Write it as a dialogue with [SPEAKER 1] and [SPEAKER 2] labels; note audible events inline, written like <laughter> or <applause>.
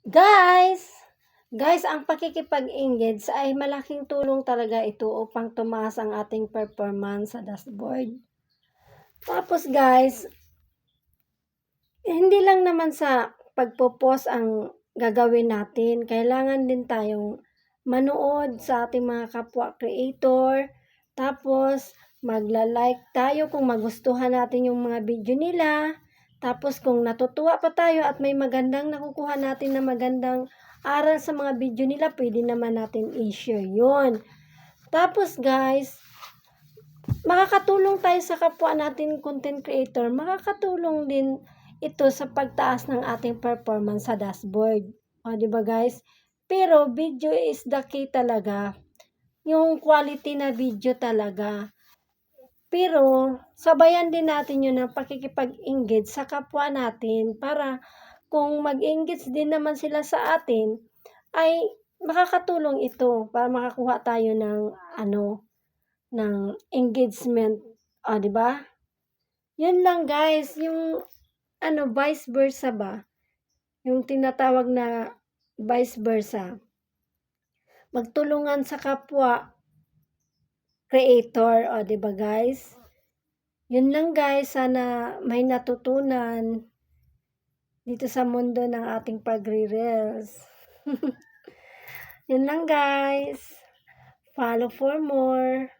[SPEAKER 1] Guys, guys, ang pakikipag-engage ay malaking tulong talaga ito upang tumaas ang ating performance sa dashboard. Tapos guys, hindi lang naman sa pagpo-post ang gagawin natin. Kailangan din tayong manood sa ating mga kapwa creator. Tapos, magla-like tayo kung magustuhan natin yung mga video nila. Tapos, kung natutuwa pa tayo at may magandang nakukuha natin na magandang aral sa mga video nila, pwede naman natin i-share yun. Tapos, guys, makakatulong tayo sa kapwa natin content creator. Makakatulong din ito sa pagtaas ng ating performance sa dashboard. O, di ba guys? Pero, video is the key talaga. Yung quality na video talaga. Pero, sabayan din natin yun ng pakikipag-engage sa kapwa natin para kung mag-engage din naman sila sa atin, ay makakatulong ito para makakuha tayo ng ano, ng engagement. O, di ba? Yun lang guys, yung ano, vice versa ba? Yung tinatawag na vice versa. Magtulungan sa kapwa creator, o ba guys? Yun lang guys, sana may natutunan dito sa mundo ng ating pagre-reels. <laughs> Yun lang guys. Follow for more.